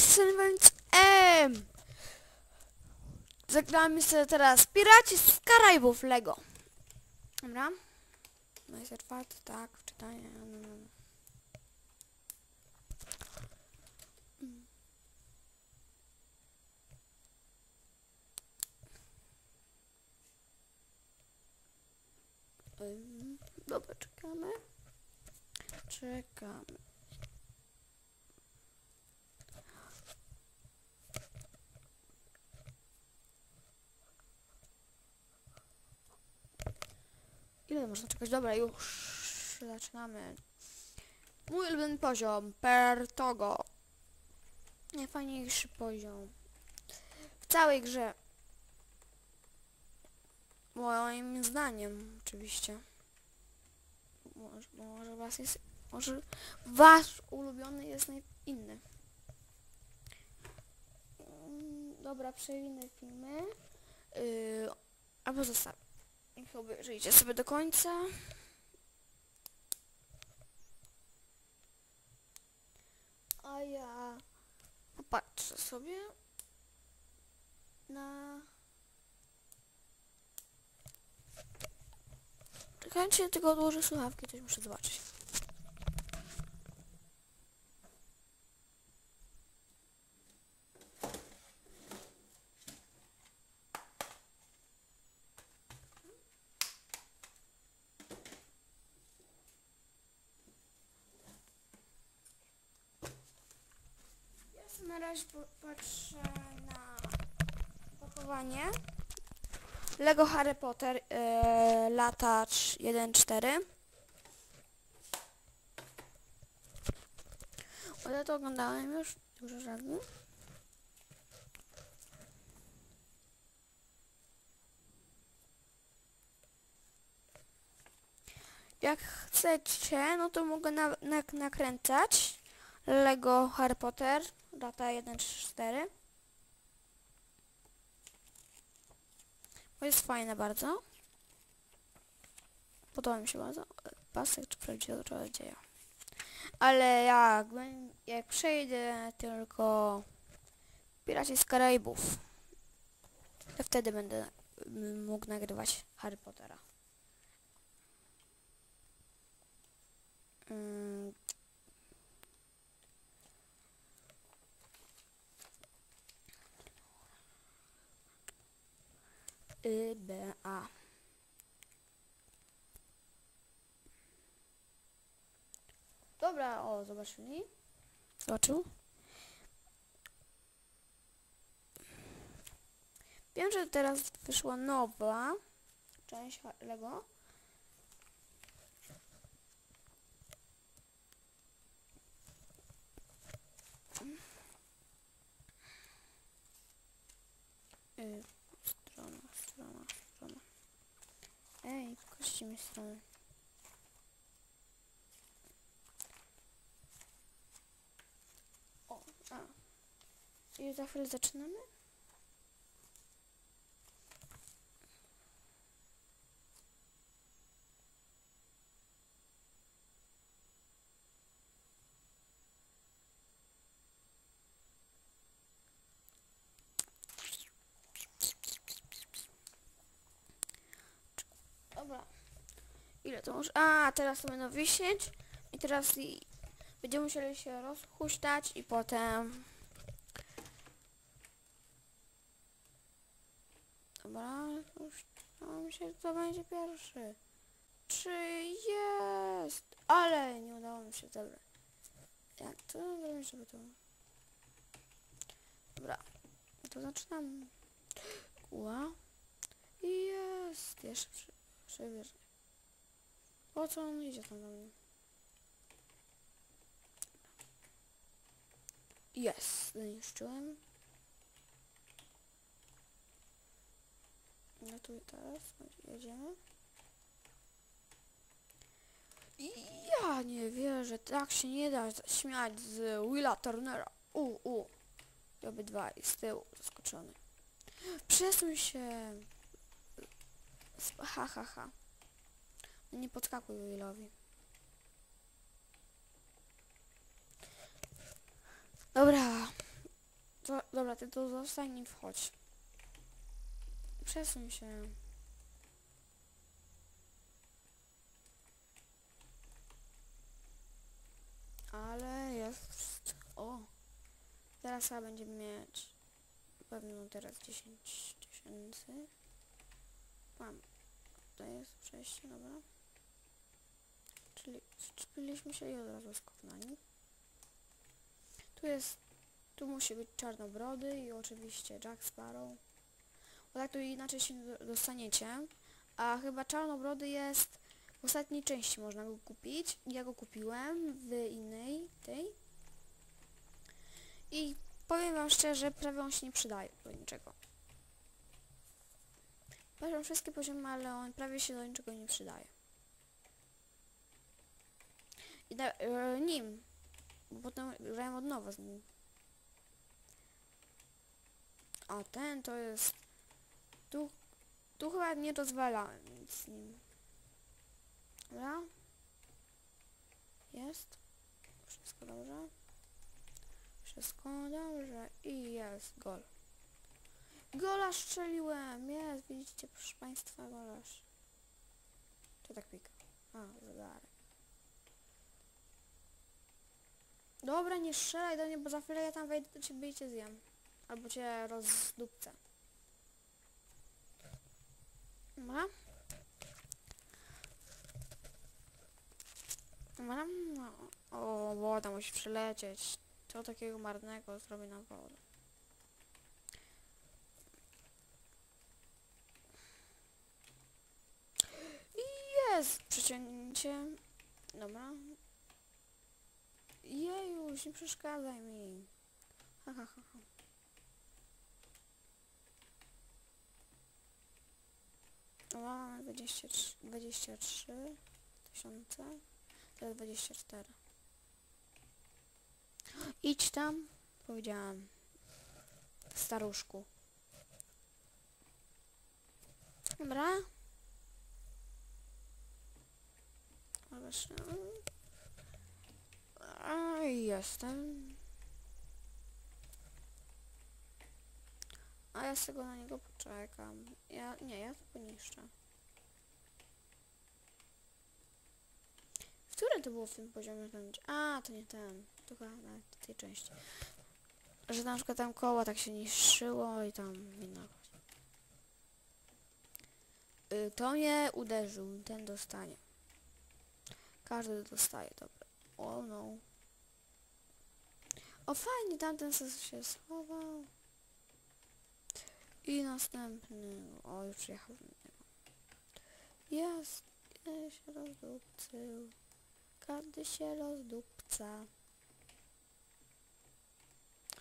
strony więc M. Zagramy sobie teraz Piraci z Karaibów Lego. Dobra. No jest otwarty, tak. Ym, Dobra, czekamy. Czekamy. Ile można czekać? Dobra, już zaczynamy. Mój ulubiony poziom, per Togo. Najfajniejszy poziom. W całej grze. Moim zdaniem, oczywiście. Może, może was jest... Może wasz ulubiony jest inny. Mm, Dobra, przewinę filmy. Yy, albo zostawię. Niech obejrzyjcie sobie do końca. A ja popatrzę sobie na... Czekajcie, tylko odłożę słuchawki, coś muszę zobaczyć. Po- patrzę na pakowanie. Lego Harry Potter yy, latacz 1.4. O, ja to oglądałem już dużo razy. Jak chcecie, no to mogę na, na, nakręcać Lego Harry Potter lata 1.4. To jest fajne bardzo. Podoba mi się bardzo. Pasek czy prawdziwe czarodzieja. Ale jak, jak przejdę tylko Piraci z Karaibów, to wtedy będę mm, mógł nagrywać Harry Pottera. Mm. Y, B, A. Dobra, o, zobaczyli. Zobaczył. Wiem, że teraz wyszła nowa część Lego. Y, Ej, kości mi strony. O, a. I za chwilę zaczynamy? Dobra. Ile to? A, teraz to będą wisieć. I teraz i będziemy musieli się rozhuśtać i potem... Dobra, już mi się kto będzie pierwszy. Czy jest? Ale nie udało mi się, dobra. Jak to zrobić, żeby to... Dobra, to zaczynam. Ła. I jest, jeszcze przy. Po co on idzie tam do mnie? Jest, zniszczyłem. No tu i teraz jedziemy. I ja nie wierzę, tak się nie da śmiać z Willa Turnera. U, u. I obydwaj z tyłu zaskoczony. Przesuń się. Ha, ha, ha. No nie podskakuj Willowi. Dobra. Dobra, ty tu zostań i wchodź. Przesuń się. Ale jest... O! Teraz chyba będziemy mieć... Pewno teraz 10 tysięcy. Mam. To jest przejście, dobra. Czyli szczepiliśmy się i od razu skok na nim. Tu jest... Tu musi być czarnobrody i oczywiście Jack Sparrow. Bo tak to inaczej się nie do- dostaniecie. A chyba czarnobrody jest... W ostatniej części można go kupić. Ja go kupiłem w innej, tej. I powiem wam szczerze, prawie on się nie przydaje do niczego. Patrzę wszystkie poziomy, ale on prawie się do niczego nie przydaje. I na, e, nim. Bo potem grałem od nowa z nim. A ten to jest... Tu, tu chyba nie rozwalałem nic z nim. Dobra. Jest. Wszystko dobrze. Wszystko dobrze. I jest gol. Gola strzeliłem! Jest, widzicie, proszę Państwa, golasz. To tak pika. A, zegarek. Dobra, nie strzelaj do mnie, bo za chwilę ja tam wejdę do ciebie i cię zjem. Albo cię rozdupcę. Dobra. Dobra. No. O, woda musi przylecieć. Co takiego marnego zrobię na wodę? I jest przeciągnięcie. Dobra. Jejuś, nie przeszkadzaj mi. Ha, ha, ha, ha. Mamy 23, 23 tysiące. Teraz 24. Idź tam, powiedziałam. Staruszku. Dobra. Ale A, jestem. A ja sobie na niego poczekam. Ja, nie, ja to poniszczę. Który to było w tym poziomie? A, to nie ten. Chyba na tej części. Że na przykład tam koła tak się niszczyło i tam inna y, To mnie uderzył, ten dostanie. Każdy dostaje, dobra. O no. O fajnie, tamten se- się schował. I następny. O, już przyjechał. Jest. Ja się rozdupcył. Każdy się rozdupca.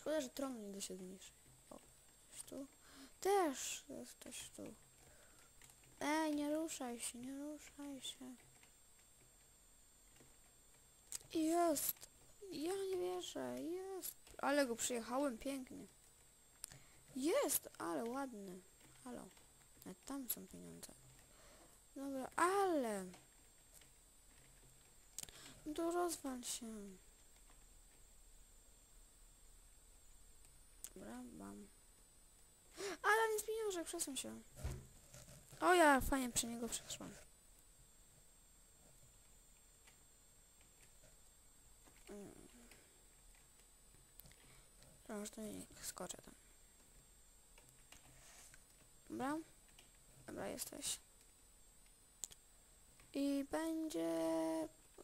Szkoda, że tron nie da się zniszczyć. O, coś tu. Też jest coś tu. Ej, nie ruszaj się, nie ruszaj się. Jest. Ja nie wierzę, jest. Ale go przyjechałem pięknie. Jest, ale ładny. Halo. Nawet tam są pieniądze. Dobra, ale... No to rozwal się. Dobra, mam. Ale nic pieniążek, przesuń się. O ja, fajnie przy niego przeszłam. Może to nie skoczę tam. Dobra. Dobra, jesteś. I będzie...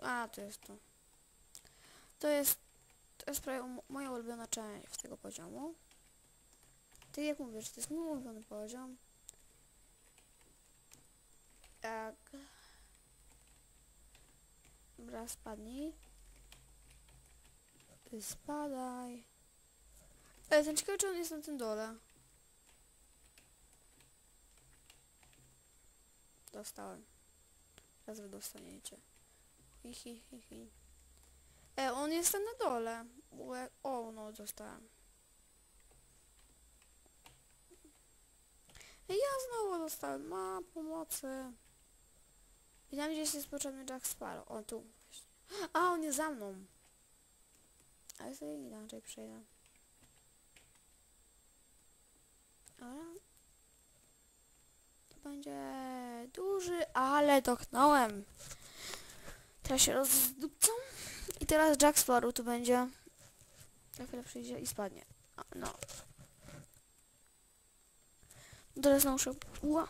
A, to jest to. To jest... To jest prawie mo- moja ulubiona część tego poziomu. Tak jak mówię, że to jest mój ulubiony poziom. Tak. Dobra, spadnij. Ty Spadaj. Ej, ten ciekawy, czy on jest na tym dole. Dostałem. Teraz wy dostaniecie. Hi, hi, hi, hi. E, on jest tam na dole. Ue- O, no, dostałem. Ej, ja znowu dostałem. Ma pomocy. Tam gdzieś jest potrzebny Jack Sparrow. O, tu. właśnie. A, on jest za mną. A ja sobie inaczej przejdę. To będzie duży, ale dotknąłem. Teraz się rozdupcą. I teraz Jack Sparrow tu będzie. Za chwilę przyjdzie i spadnie. A, no. Teraz na uszach. Ła.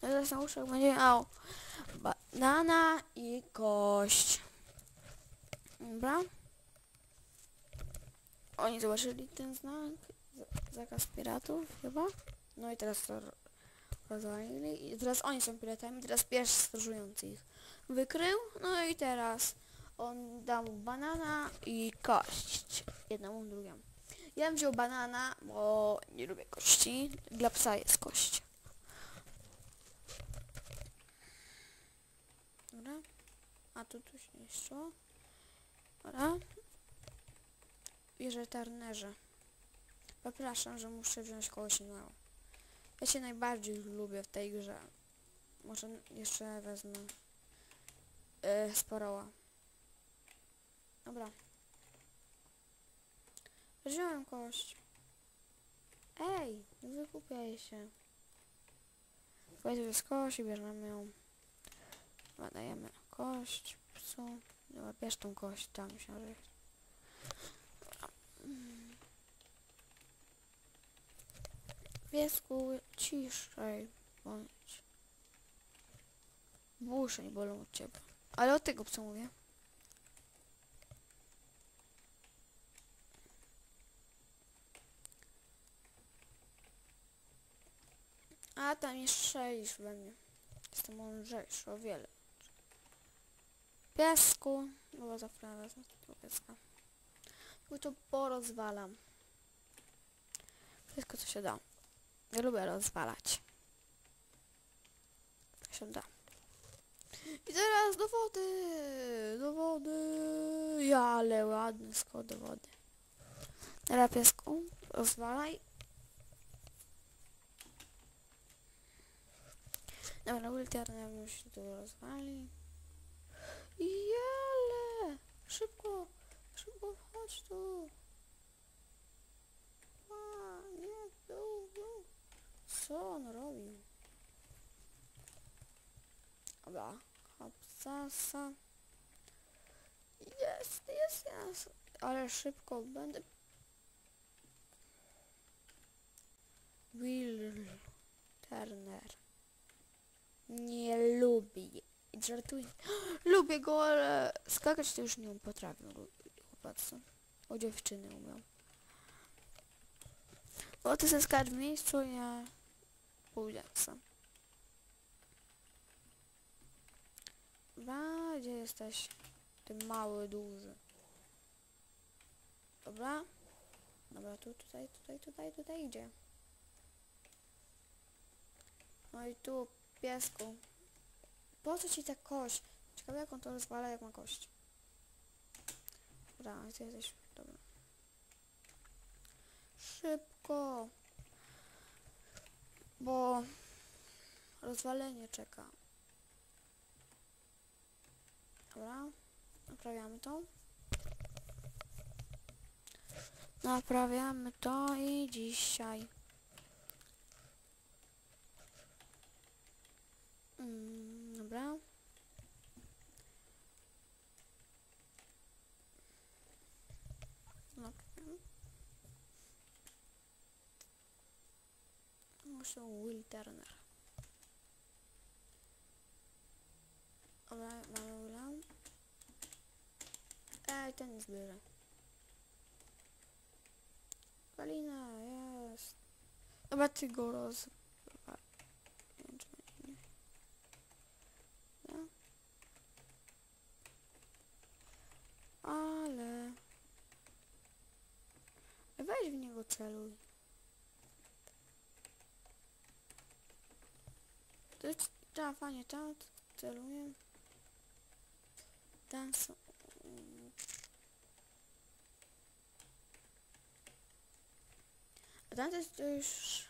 Teraz na uszach będzie miał banana i kość. Dobra. Oni zobaczyli ten znak. Zakaz piratów chyba. No i teraz to ro- rozwalili. I teraz oni są piratami. Teraz pierwszy stróżujący ich wykrył. No i teraz on dał mu banana i kość. Jednemu drugiemu. Ja wziął banana, bo nie lubię kości. Dla psa jest kość. Dobra. A tu tu się jeszcze. Dobra. Bierze Turnerze. Przepraszam, że muszę wziąć kogoś innego. Ja się najbardziej lubię w tej grze. Może jeszcze wezmę yy, Sparoła. Dobra. Wziąłem kość. Ej, wykupiaj się. Powiedz, jest kość i bierzemy ją. Dajemy kość psu. Dobra, bierz tą kość, tam myślałem, że... Dobra. Mm. Piesku, ciszej bądź. Busze nie bolą od ciebie. Ale od tego psa mówię. A tam nie strzelisz we mnie. Jestem mądrzejszy o wiele. Piesku. Dobra, za wezmę tego pieska. Tylko to porozwalam. Wszystko co się da. Ja lubię rozwalać. To się da. I teraz do wody! Do wody! Ja, ale ładny skok do wody. Teraz piesku, rozwalaj. Dobra, ulterna już się tu rozwali. Jale! Szybko! Szybko chodź tu! A, nie, tu, tu. Co on robi? Dobra, hopsasa. Jest, jest, jest. Ale szybko będę... Will Turner. Nie lubię. Żartuję. Lubię go, ale skakać to już nie potrafię. Chłopacy. O dziewczyny umiem. O, ty se skacz w miejscu, ja sam. Dobra, gdzie jesteś? Ty mały, duży. Dobra. Dobra, tu, tutaj, tutaj, tutaj, tutaj idzie. No i tu, piesku. Po co ci ta kość? Ciekawe jak on to rozwala, jak ma kość. Dobra, gdzie jesteś? Dobra. Szybko. Bo rozwalenie czeka. Dobra, naprawiamy to. Naprawiamy to i dzisiaj. Mm, dobra. Naprawiamy. Muszę Will Turner. Dobra, mamy Willa. Ej, ten bliżej. Kalina, jest. Dobra, ty go roz... Ale... Weź w niego celuj. Trzeba fajnie tam celuję. Tam są... A tam to jest już...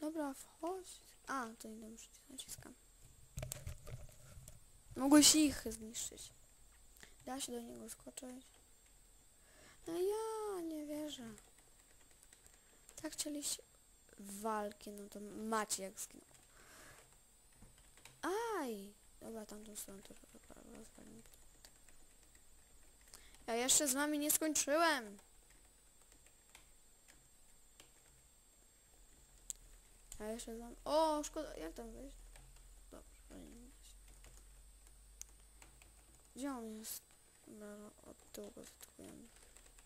Dobra, wchodź. A, to wiem, przycisk naciskam. Mogłeś ich zniszczyć. Da się do niego skoczyć. No ja nie wierzę. Tak chcieliście walki, no to macie jak zginął. Aj! Dobra, tamtą stronę to rozwalim. Ja jeszcze z wami nie skończyłem. Ja jeszcze z wami... O, szkoda, jak tam wejść? Dobrze, nie wejść. Gdzie on jest? Dobra, od tyłu go zaatakujemy.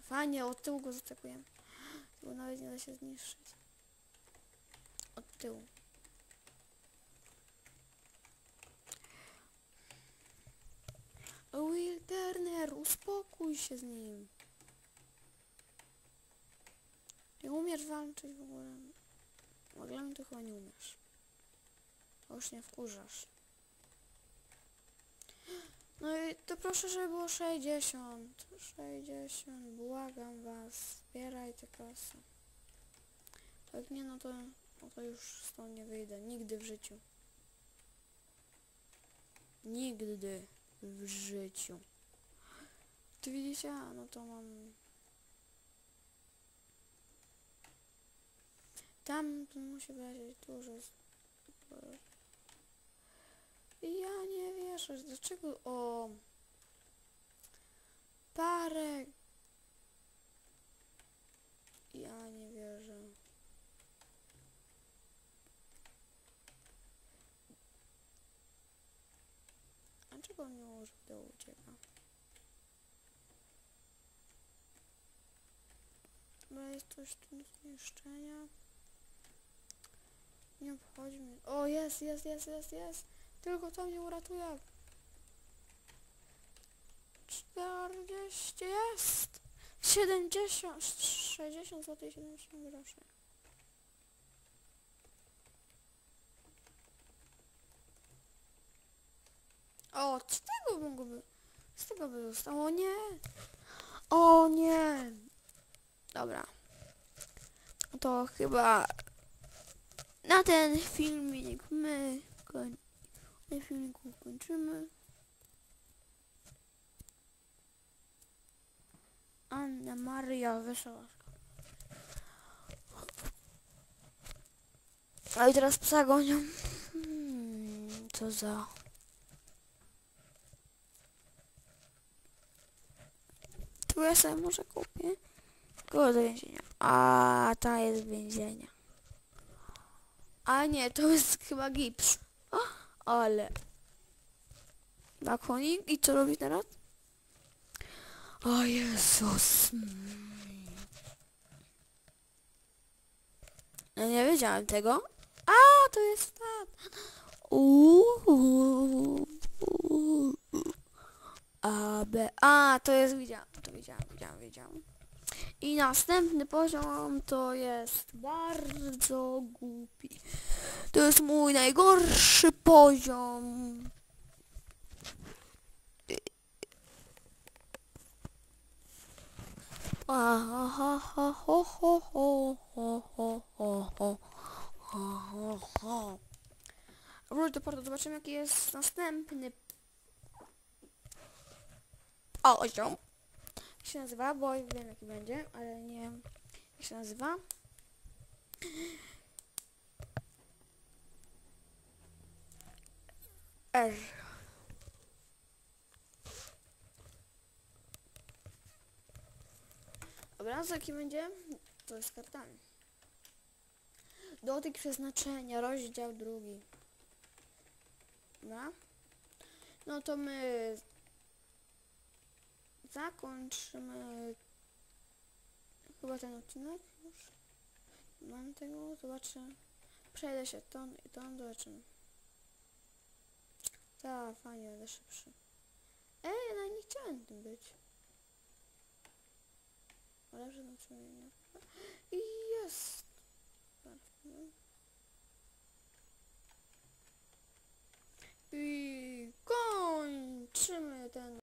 Fajnie, od tyłu go zaatakujemy. Bo nawet nie da się zniszczyć. Od tyłu. Will Turner, uspokój się z nim. Nie umiesz walczyć w ogóle. Maglan, ty chyba nie umiesz. Bo Już nie wkurzasz. No i to proszę, żeby było 60. 60, błagam was. Zbieraj te kasy. Tak nie, no to, no to już stąd nie wyjdę. Nigdy w życiu. Nigdy w życiu. Tu widzicie? No to mam... Tam tu musi wleźć dużo... Ja nie wierzę, dlaczego... O... Parę... Ja nie wierzę. A czego on nie może do ucieka? Dobra, jest coś tu zniszczenia. Nie obchodzi mnie. O, jest, jest, jest, jest, jest. Tylko to mnie uratuje. 40 jest. 70, 60 zł i 70 groszy. O, z tego mogłoby... Z tego by zostało. Nie! O nie! Dobra. To chyba na ten filmik my koń... ten filmik kończymy. Anna Maria Wesoławska. A i teraz psa gonią. Hmm, co za... Tu ja sobie może kupię. Kogo do więzienia? A ta jest więzienia. A nie, to jest chyba gips. O, ale... Bakonik i co robi teraz? O Jezus. No nie wiedziałem tego. A, to jest tak. A, B, A, to jest, widziałam, to widziałam, widziałam, widziałam. I następny poziom to jest bardzo głupi. To jest mój najgorszy poziom. Wróć do portu, zobaczymy jaki jest następny poziom. Jak się nazywa, bo wiem jaki będzie, ale nie wiem jak się nazywa. R. Obraz jaki będzie? To jest kartami. Dotyk przeznaczenia, rozdział drugi. Dobra? No to my zakończymy chyba ten odcinek już. Mam tego, zobaczę. Przejdę się tą i tą, zobaczymy. Tak, fajnie, będę szybszy. Ej, no nie chciałem tym być. Ale że znaczy nie. I jest! I kończymy ten